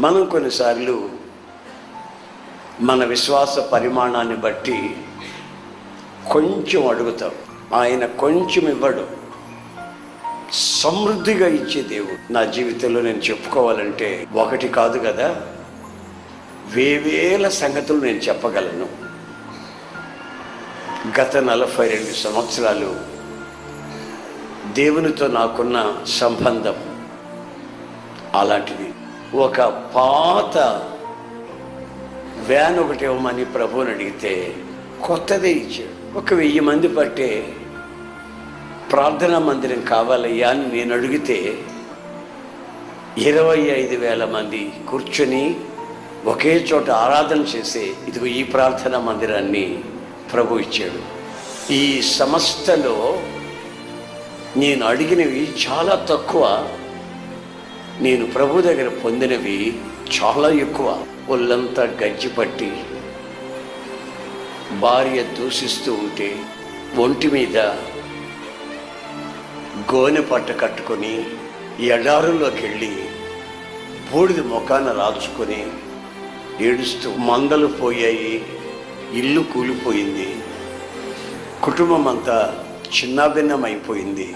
మనం కొన్నిసార్లు మన విశ్వాస పరిమాణాన్ని బట్టి కొంచెం అడుగుతాం. ఆయన కొంచెం ఇవ్వడు. సమృద్ధిగా ఇచ్చే దేవుడు. నా జీవితంలో నేను చెప్పుకోవాలంటే ఒకటి కాదు కదా? వేవేల సంగతులు నేను చెప్పగలను. గత నలభై రెండు సంవత్సరాలు దేవునితో నాకున్న సంబంధం అలాంటిది. ఒక పాత వ్యాన్ ఒకటి ఇవ్వమని ప్రభువుని అడిగితే కొత్తదే ఇచ్చాడు. ఒక వెయ్యి మంది పట్టే ప్రార్థనా మందిరం కావాలయ్యా అని నేను అడిగితే ఇరవై ఐదు వేల మంది కూర్చొని ఒకే చోట ఆరాధన చేసే ఇదిగో ఈ ప్రార్థనా మందిరాన్ని ప్రభు ఇచ్చాడు. ఈ సంస్థలో నేను అడిగినవి చాలా తక్కువ. నేను ప్రభు దగ్గర పొందినవి చాలా ఎక్కువ. ఒళ్ళంతా గజ్జిపట్టి భార్య దూషిస్తూ ఉంటే ఒంటి మీద గోనె పట్ట కట్టుకొని ఎడారుల్లోకి వెళ్ళి బూడిద ముఖాన రాల్చుకొని ఏడుస్తూ మందలు పోయాయి ఇల్లు కూలిపోయింది. కుటుంబం అంతా చిన్నాభిన్నమైపోయింది.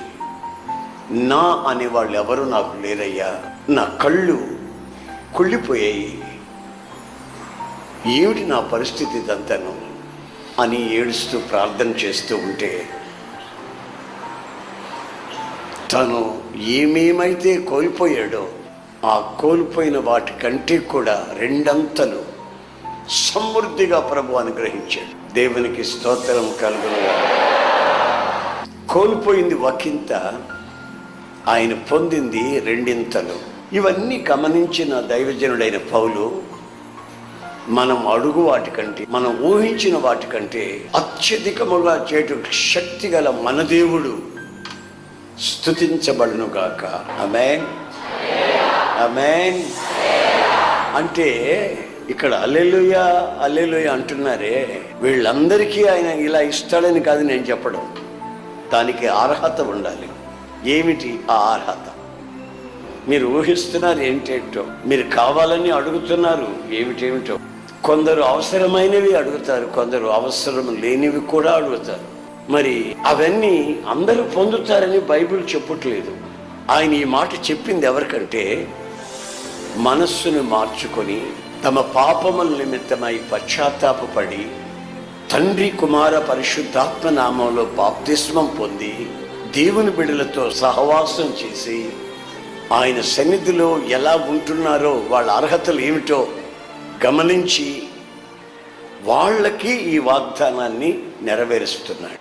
నా అనే వాళ్ళు ఎవరు నాకు లేరయ్యా? నా కళ్ళు కుళ్ళిపోయాయి. ఏమిటి నా పరిస్థితి దంతను అని ఏడుస్తూ ప్రార్థన చేస్తూ ఉంటే తను ఏమేమైతే కోల్పోయాడో ఆ కోల్పోయిన వాటి కంటే కూడా రెండంతలు సమృద్ధిగా ప్రభు అనుగ్రహించాడు. దేవునికి స్తోత్రం కలుగునుగా కోల్పోయింది ఒకంత ఆయన పొందింది రెండింతలు. ఇవన్నీ గమనించిన దైవజనుడైన పౌలు మనం అడుగు వాటికంటే మనం ఊహించిన వాటికంటే అత్యధికముగా చేటు శక్తి గల మన దేవుడు స్థుతించబడునుగాక అమెన్ అమెన్ అంటే ఇక్కడ అల్లెలుయ అల్లెలుయ అంటున్నారే వీళ్ళందరికీ ఆయన ఇలా ఇస్తాడని కాదు నేను చెప్పడం. దానికి అర్హత ఉండాలి. ఏమిటి ఆ అర్హత? మీరు ఊహిస్తున్నారు ఏంటేంటో? మీరు కావాలని అడుగుతున్నారు ఏమిటేమిటో? కొందరు అవసరమైనవి అడుగుతారు కొందరు అవసరం లేనివి కూడా అడుగుతారు. మరి అవన్నీ అందరూ పొందుతారని బైబిల్ చెప్పట్లేదు. ఆయన ఈ మాట చెప్పింది ఎవరికంటే మనస్సును మార్చుకొని తమ పాపముల నిమిత్తమై పశ్చాత్తాపపడి తండ్రి కుమార పరిశుద్ధాత్మ నామంలో బాప్తిస్మం పొంది దేవుని బిడలతో సహవాసం చేసి ఆయన సన్నిధిలో ఎలా ఉంటున్నారో వాళ్ళ అర్హతలు ఏమిటో గమనించి వాళ్ళకి ఈ వాగ్దానాన్ని నెరవేరుస్తున్నాడు.